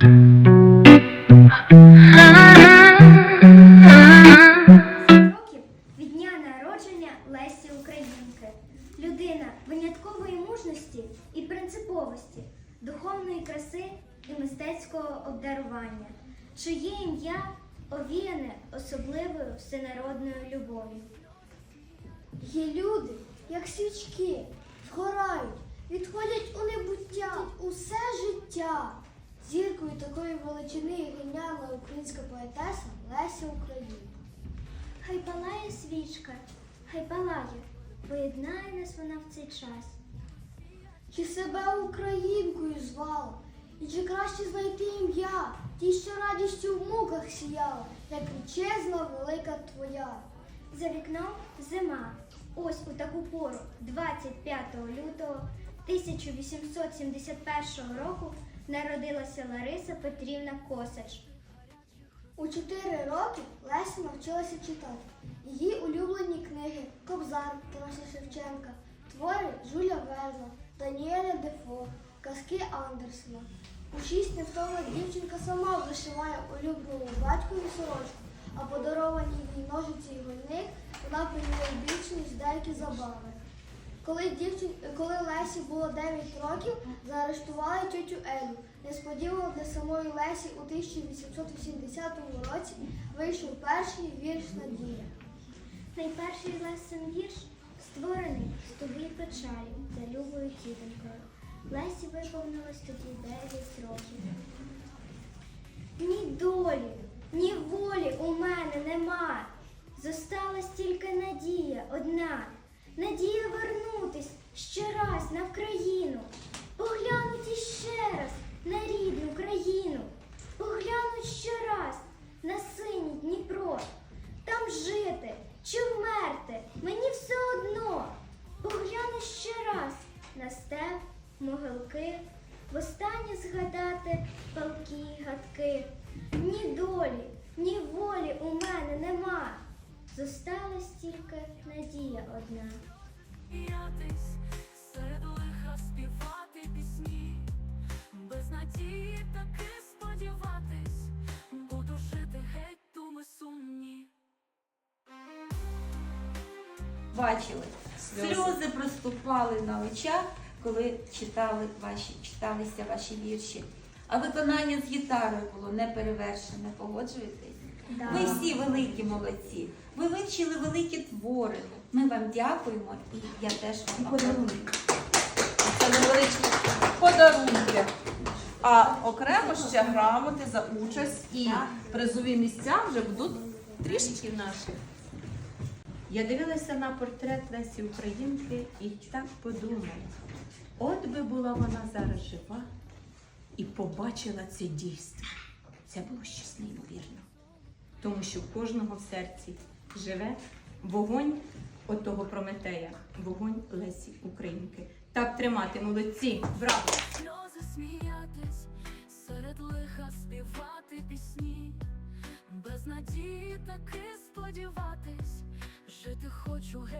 років від дня народження Лесі Українки. Людина виняткової мужності і принциповості, духовної краси і мистецького обдарування, чиє ім'я овіяне особливою всенародною любов'ю. Є люди, як свічки, згорають, відходять у небуття. Зіркою такої величини геніальна українська поетеса Леся Українка. Хай палає свічка, хай палає, поєднає нас вона в цей час. Чи себе українкою звала? І чи краще знайти ім'я, ті, що радістю в муках сіяла, як вітчизна велика твоя. За вікном зима. Ось у таку пору, 25 лютого 1871 року, народилася Лариса Петрівна Косач. У чотири роки Леся навчилася читати. Її улюблені книги Кобзар Тараса Шевченка, твори Жуля Верна, Даніеля Дефо, казки Андерсена. У шість невтомна дівчинка сама вишиває улюблену батькові сорочку, а подаровані їй ножиці і гольник вона ніж деякі забави. Коли, дівчин... Коли Лесі було 9 років, заарештували тютю Елю. Несподівано для самої Лесі у 1880 році вийшов перший вірш Надія. Найперший Лесин вірш створений з й печалі за любою тітонькою. Лесі виповнилось тоді 9 років. Ні долі, ні волі у мене нема. Зосталась тільки надія одна. Надія вернутись ще раз на Вкраїну, поглянуть іще раз на рідну країну, поглянуть ще раз на синій Дніпро. Там жити чи вмерти, мені все одно. Погляну ще раз на степ, могилки, востаннє згадати палки гадки. Ні долі, ні волі у мене нема. Зосталась тільки надія одна. Бачили. Сльози проступали на очах, коли читали ваші, читалися ваші вірші. А виконання з гітарою було неперевершене. Погоджуєтесь? Ви всі великі молодці. Ви вивчили великі твори. Ми вам дякуємо і я теж вам аплодую. Це невеличкі подарунки. А окремо ще грамоти за участь і призові місця вже будуть трішечки наші. Я дивилася на портрет Лесі Українки і так подумала, от би була вона зараз жива і побачила це дійство. Це було щось неймовірно. Тому що в кожного в серці живе вогонь отого Прометея, вогонь Лесі Українки. Так тримати, молодці! Браво! 说黑。